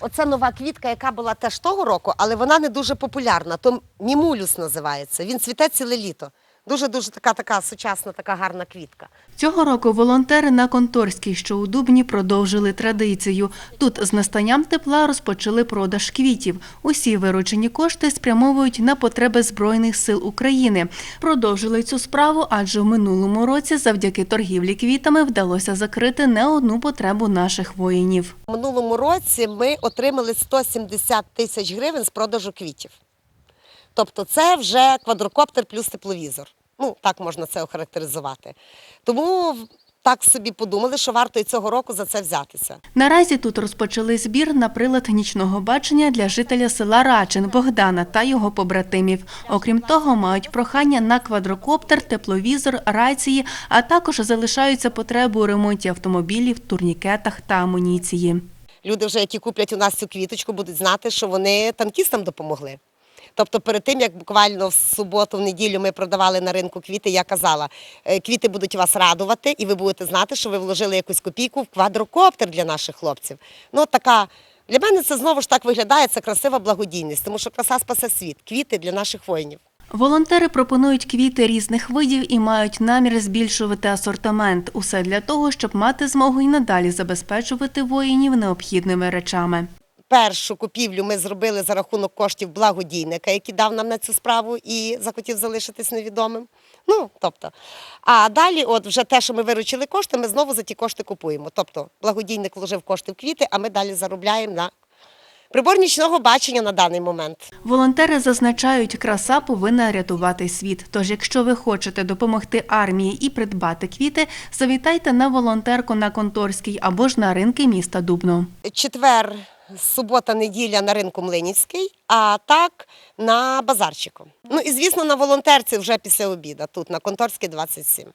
Оце нова квітка, яка була теж того року, але вона не дуже популярна. То мімулюс називається. Він цвіте ціле літо. Дуже дуже така, така сучасна, така гарна квітка. Цього року волонтери на Конторській, що у Дубні, продовжили традицію. Тут з настанням тепла розпочали продаж квітів. Усі виручені кошти спрямовують на потреби Збройних сил України. Продовжили цю справу, адже в минулому році завдяки торгівлі квітами вдалося закрити не одну потребу наших воїнів. У минулому році ми отримали 170 тисяч гривень з продажу квітів. Тобто це вже квадрокоптер плюс тепловізор. Ну, так можна це охарактеризувати. Тому так собі подумали, що варто і цього року за це взятися. Наразі тут розпочали збір на прилад нічного бачення для жителя села Рачин Богдана та його побратимів. Окрім того, мають прохання на квадрокоптер, тепловізор, рації, а також залишаються потреби у ремонті автомобілів, турнікетах та амуніції. Люди, вже, які куплять у нас цю квіточку, будуть знати, що вони танкістам допомогли. Тобто, перед тим як буквально в суботу, в неділю ми продавали на ринку квіти, я казала, е, квіти будуть вас радувати, і ви будете знати, що ви вложили якусь копійку в квадрокоптер для наших хлопців. Ну, така для мене це знову ж так виглядає. Це красива благодійність, тому що краса спасе світ. Квіти для наших воїнів. Волонтери пропонують квіти різних видів і мають намір збільшувати асортимент. Усе для того, щоб мати змогу й надалі забезпечувати воїнів необхідними речами. Першу купівлю ми зробили за рахунок коштів благодійника, який дав нам на цю справу і захотів залишитись невідомим. Ну, тобто, а далі, от вже те, що ми виручили кошти, ми знову за ті кошти купуємо. Тобто, благодійник вложив кошти в квіти, а ми далі заробляємо на прибор нічного бачення на даний момент. Волонтери зазначають, краса повинна рятувати світ. Тож, якщо ви хочете допомогти армії і придбати квіти, завітайте на волонтерку на Конторській або ж на ринки міста Дубно. Четвер, субота, неділя на ринку Млинівський, а так на базарчику. Ну і звісно, на волонтерці вже після обіду, тут на Конторській 27.